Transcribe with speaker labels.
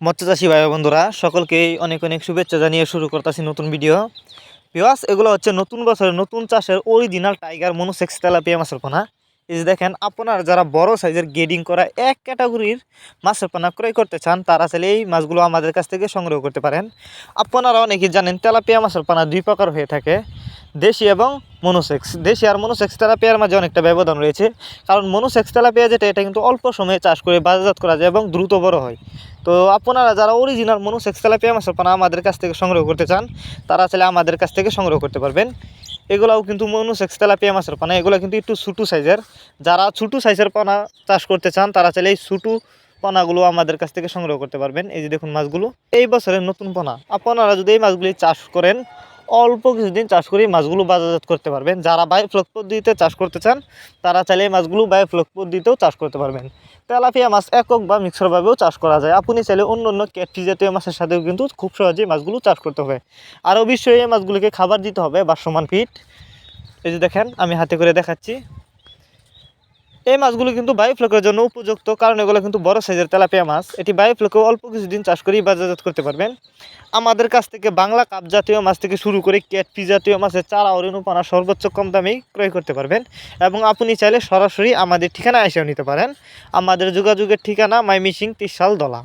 Speaker 1: মৎস্যচাষী ভাই বন্ধুরা, সকলকেই অনেক অনেক শুভেচ্ছা জানিয়ে শুরু করতেছি নতুন ভিডিও পিওয়াস এগুলো হচ্ছে নতুন বছরের নতুন চাষের অরিজিনাল টাইগার মনোসেক্স তেলাপিয়া মাছের পোনা। এই যে দেখেন, আপনার যারা বড় সাইজের গেডিং করা এক ক্যাটাগরির মাছের পোনা ক্রয় করতে চান, তারা চাইলে এই মাছগুলো আমাদের কাছ থেকে সংগ্রহ করতে পারেন। আপনারা অনেকেই জানেন, তেলাপিয়া মাছের পোনা দুই প্রকার হয়ে থাকে, দেশি এবং মনোসেক্স দেশি আর মনোসেক্স তেলাপিয়ার মাঝে অনেকটা ব্যবধান রয়েছে। কারণ মনোসেক্স তেলাপিয়া যেটা, এটা কিন্তু অল্প সময়ে চাষ করে বাজারজাত করা যায় এবং দ্রুত বড় হয়। তো আপনারা যারা অরিজিনাল মনোসেক্স তেলাপিয়া মাছের পোনা আমাদের কাছ থেকে সংগ্রহ করতে চান, তারা চাইলে আমাদের কাছ থেকে সংগ্রহ করতে পারবেন। এগুলাও কিন্তু মনোসেক্স তেলাপিয়া মাছের পানা, এগুলো কিন্তু একটু ছোটো সাইজের। যারা ছোটো সাইজের পানা চাষ করতে চান, তারা চাইলে এই ছোটো পোনাগুলো আমাদের কাছ থেকে সংগ্রহ করতে পারবেন। এই যে দেখুন মাছগুলো, এই বছরের নতুন পোনা। আপনারা যদি এই মাছগুলি চাষ করেন অল্প কিছুদিন চাষ করে মাছগুলো বাজারজাত করতে পারবেন। যারা বায়োফ্লক পদ্ধতিতে চাষ করতে চান, তারা চাইলে এই মাছগুলো বায়োফ্লক পদ্ধতিতেও চাষ করতে পারবেন। তেলাপিয়া মাছ একক বা মিক্সরভাবেও চাষ করা যায়। আপনি চাইলে অন্য অন্য ক্যাটফি জাতীয় মাছের সাথেও কিন্তু খুব সহজেই মাছগুলো চাষ করতে হবে। আর অবশ্যই এই মাছগুলিকে খাবার দিতে হবে বা সমান ফিট। এই যে দেখেন, আমি হাতে করে দেখাচ্ছি। এই মাছগুলো কিন্তু বায়োফ্লকের জন্য উপযুক্ত, কারণ এগুলো কিন্তু বড় সাইজের তেলাপিয়া মাছ। এটি বায়োফ্লকেও অল্প কিছুদিন চাষ করেই বাজারজাত করতে পারবেন। আমাদের কাছ থেকে বাংলা কাপ জাতীয় মাছ থেকে শুরু করে ক্যাটফি জাতীয় মাছের চারা অরণুপানা সর্বোচ্চ কম দামেই ক্রয় করতে পারবেন। এবং আপনি চাইলে সরাসরি আমাদের ঠিকানা এসেও নিতে পারেন। আমাদের যোগাযোগের ঠিকানা মাইমিসিং তিরশাল দলা।